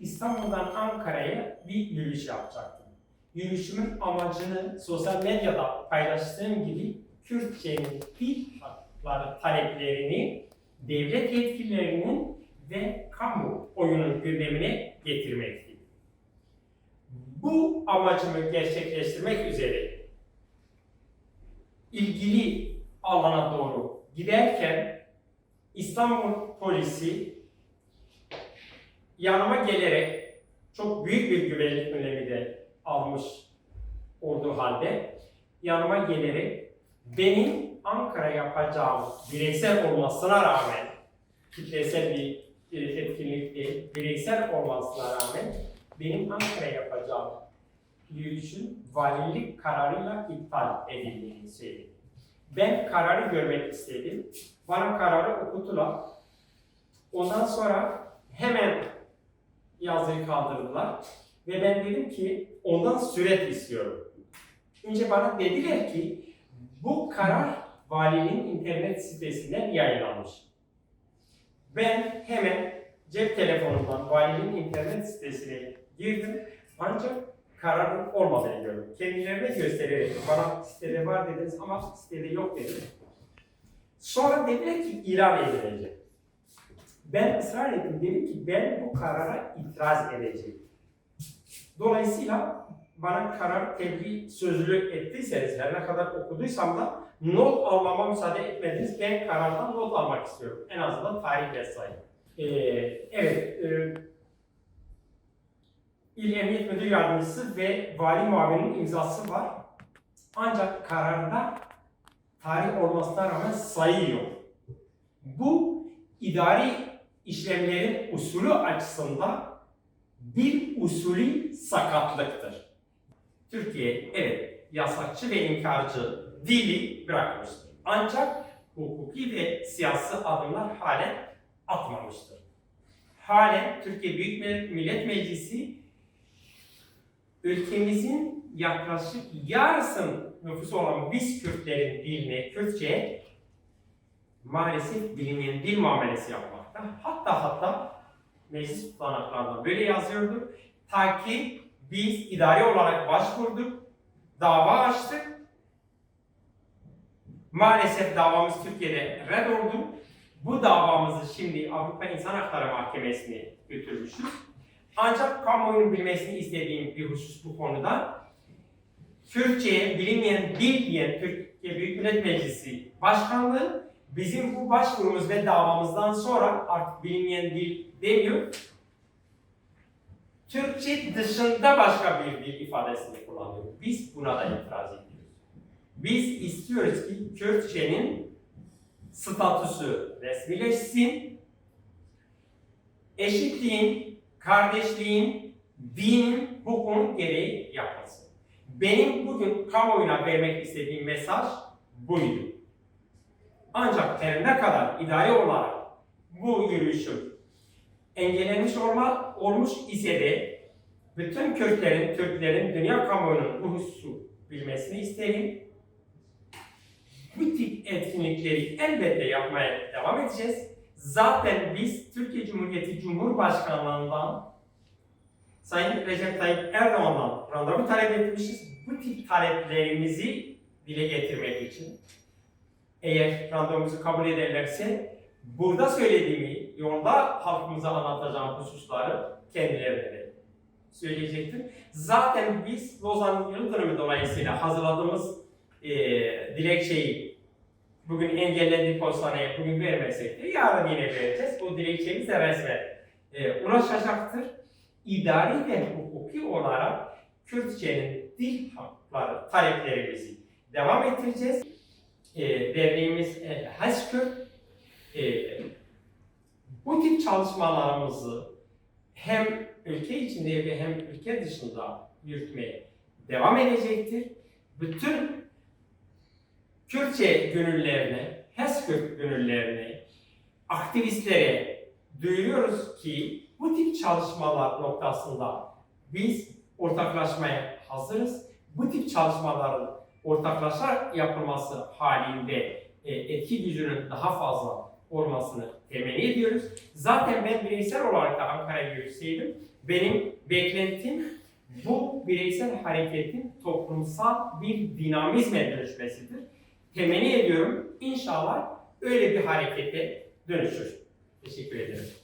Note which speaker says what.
Speaker 1: İstanbul'dan Ankara'ya bir yürüyüş yapacaktım. Yürüyüşümün amacını sosyal medyada paylaştığım gibi Kürtçenin dil hakları taleplerini devlet yetkililerinin ve kamu oyunun gündemine getirmekti. Bu amacımı gerçekleştirmek üzere ilgili alana doğru giderken İstanbul polisi yanıma gelerek çok büyük bir güvenlik önlemi de almış olduğu halde yanıma gelerek benim Ankara yapacağım bireysel olmasına rağmen kitlesel bir e, etkinlik değil, bireysel olmasına rağmen benim Ankara yapacağım yürüyüşün valilik kararıyla iptal edildiğini söyledi. Ben kararı görmek istedim. Bana kararı okutular. Ondan sonra hemen yazıyı kaldırdılar. Ve ben dedim ki ondan süret istiyorum. Önce bana dediler ki bu karar valinin internet sitesinden yayınlanmış. Ben hemen cep telefonumdan valinin internet sitesine girdim. Ancak kararın olmadığını gördüm. Kendilerine göstererek bana sitede var dediniz ama sitede yok dedim. Sonra dediler ki ilan edilecek. Ben ısrar ettim. Dedim ki ben bu karara itiraz edeceğim. Dolayısıyla bana karar tebliğ sözlü ettiyseniz, her ne kadar okuduysam da not almama müsaade etmediniz. Ben karardan not almak istiyorum. En azından tarih vesaire. Ee, evet, e, İl Emniyet Müdür Yardımcısı ve Vali Muavininin imzası var. Ancak kararda tarih olmasına rağmen sayı yok. Bu idari işlemlerin usulü açısından bir usulü sakatlıktır. Türkiye evet yasakçı ve inkarcı dili bırakmıştır. Ancak hukuki ve siyasi adımlar halen atmamıştır. Halen Türkiye Büyük Millet Meclisi ülkemizin yaklaşık yarısın nüfusu olan biz Kürtlerin diline, Kürtçe'ye maalesef bilinmeyen dil muamelesi yapmakta. Hatta hatta meclis tutanaklarında böyle yazıyordu. Ta ki biz idari olarak başvurduk, dava açtık. Maalesef davamız Türkiye'de red oldu. Bu davamızı şimdi Avrupa İnsan Hakları Mahkemesi'ne götürmüşüz. Ancak kamuoyunun bilmesini istediğim bir husus bu konuda. Türkçe'ye bilinmeyen dil Türkiye Büyük Millet Meclisi Başkanlığı bizim bu başvurumuz ve davamızdan sonra artık bilinmeyen dil demiyor. Türkçe dışında başka bir dil ifadesini kullanıyor. Biz buna da itiraz ediyoruz. Biz istiyoruz ki Kürtçenin statüsü resmileşsin, eşitliğin, kardeşliğin, dinin, hukukun gereği yapılsın. Benim bugün kamuoyuna vermek istediğim mesaj buydu. Ancak her ne kadar idari olarak bu yürüyüşün engellenmiş olma, olmuş ise de bütün Kürtlerin, Türklerin, dünya kamuoyunun bu hususu bilmesini isterim. Bu tip etkinlikleri elbette yapmaya devam edeceğiz. Zaten biz Türkiye Cumhuriyeti Cumhurbaşkanlığından Sayın Recep Tayyip Erdoğan'dan randevu talep etmişiz. Bu tip taleplerimizi dile getirmek için eğer randevumuzu kabul ederlerse burada söylediğimi yolda halkımıza anlatacağım hususları kendilerine söyleyecektim. Zaten biz Lozan yıl dönümü dolayısıyla hazırladığımız e, dilekçeyi bugün engellendiği postaneye bugün vermesek de yarın yine vereceğiz. Bu dilekçemiz de resmen e, ulaşacaktır. İdari ve hukuki olarak Kürtçenin dil hakları taleplerimizi devam ettireceğiz. E, derneğimiz e, HESKÜRT e, bu tip çalışmalarımızı hem ülke içinde ve hem ülke dışında yürütmeye devam edecektir. Bütün Kürtçe gönüllerine, HESKÜRT gönüllerine, aktivistlere duyuruyoruz ki bu tip çalışmalar noktasında biz ortaklaşmaya hazırız. Bu tip çalışmaların ortaklaşa yapılması halinde e, etki gücünün daha fazla olmasını temenni ediyoruz. Zaten ben bireysel olarak da Ankara'ya görseydim, benim beklentim bu bireysel hareketin toplumsal bir dinamizme dönüşmesidir. Temenni ediyorum inşallah öyle bir harekete dönüşür. Teşekkür ederim.